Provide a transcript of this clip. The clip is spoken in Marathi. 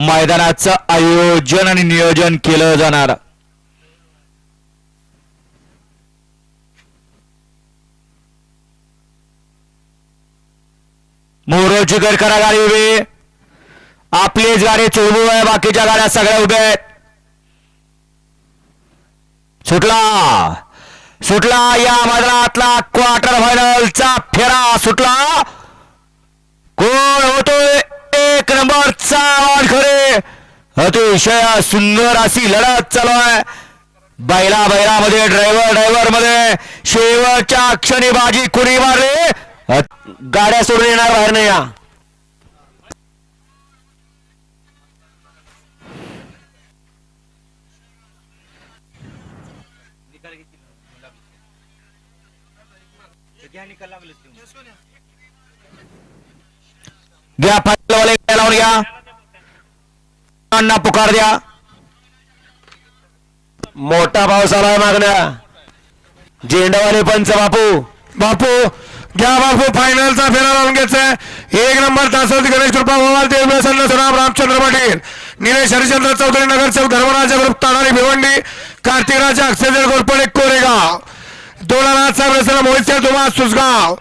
मैदानाचं आयोजन आणि नियोजन केलं जाणार. मोरोजी गडकरा गाडी उभी. आपलीच गाडी चुळबू आहे बाकीच्या गाड्या सगळ्या उभ्या आहेत. सुटला. सुटला या मैदानातला क्वार्टर फायनलचा फेरा. सुटला. कोण होतोय. एक नंबरचा अतिशय सुंदर अशी लढत चालू आहे. बैला बैलामध्ये ड्रायव्हर ड्रायव्हरमध्ये शेवटच्या क्षणी बाजी कुणी मारली? गाड्या सोडून येणार बाहेर नाही या. घ्या फायदा लावून घ्या? अण्णा पुकार द्या. मोठा पाऊस आलाय मागण्या. झेंडावाले पंच बापू. बापू घ्या बापू फायनलचा फेरा लावून घ्यायचा एक नंबर तासवती गणेश कृपा गोवाल देव सुराम रामचंद्र पाटील. निलेश हरिचंद्र चौधरी नगरसेवक धर्मराज ग्रुप तानारी भिवंडी कार्तिकराज अक्षय गोरपडे कोरेगाव. दोलानाथ साहेब रसना मोहित साहेब सुसगाव